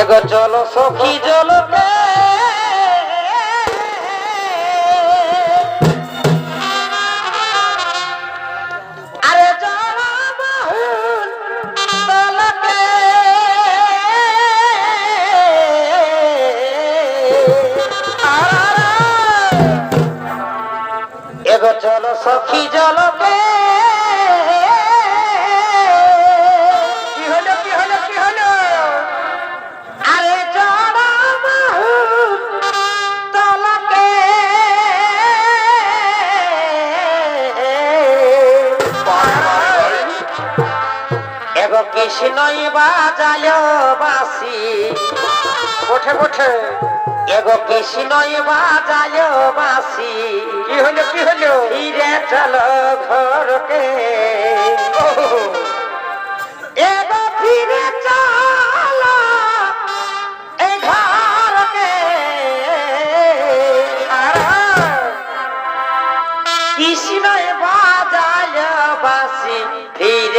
এগো চলো সখী চলো চলো সখী জলকে কৃষ্ণই বাজায় বাসি। ওঠে ওঠে। এগো কৃষ্ণই বাজায় বাসি। কি হলো কি হলো? ফিরে চলো ঘরকে। এগো ফিরে চলো এই ঘরকে। কৃষ্ণই বাজায় বাসি। ফিরে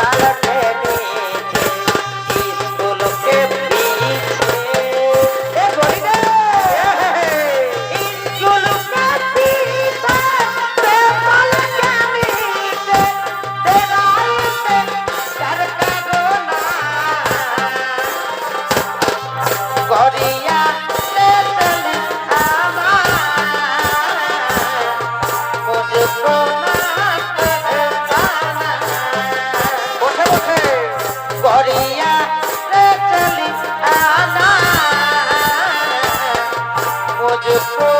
para de.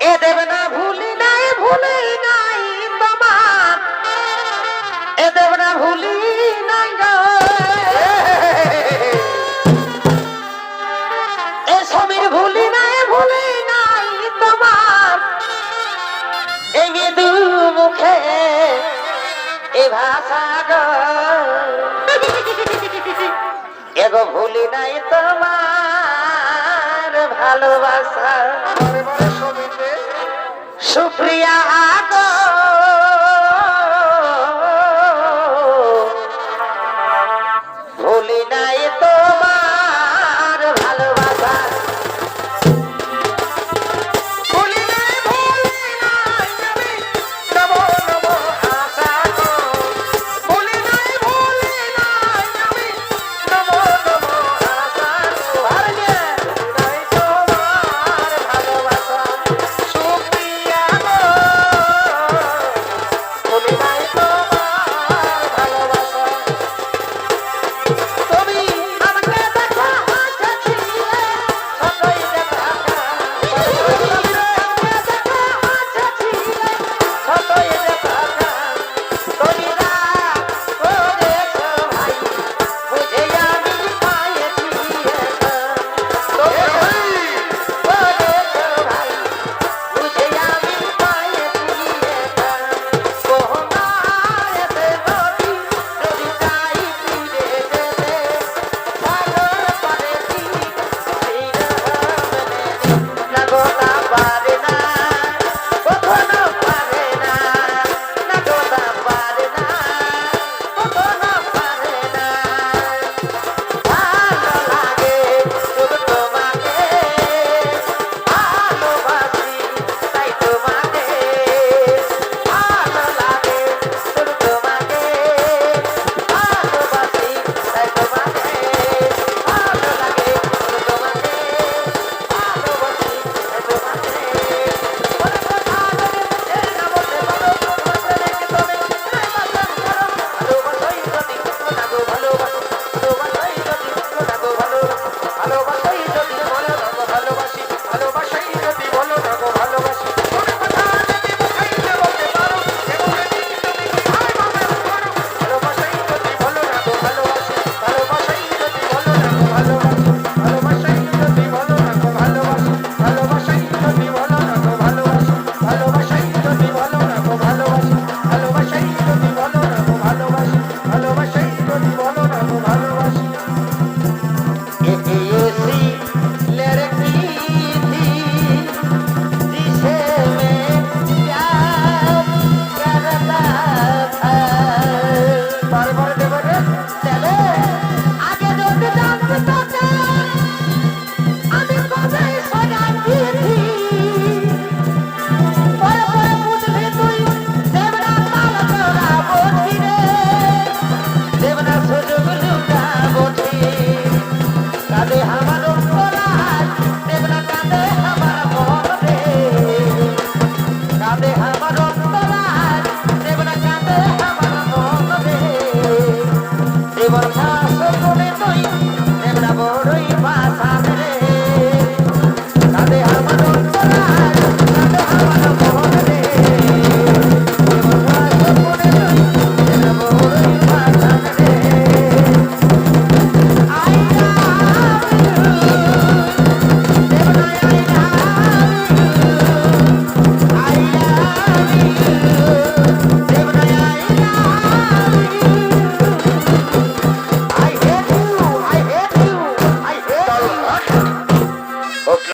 এ দেব না ভুলি নাই ভুলি নাই তোমার। এ দেব না ভুলি নাই এ সমীর ভুলি নাই ভুলি নাই তোমার। এই মুখে এ ভাষা গো। এগো ভুলি নাই ভালোবাসা। পরে পরে সুপ্রিয়া গো।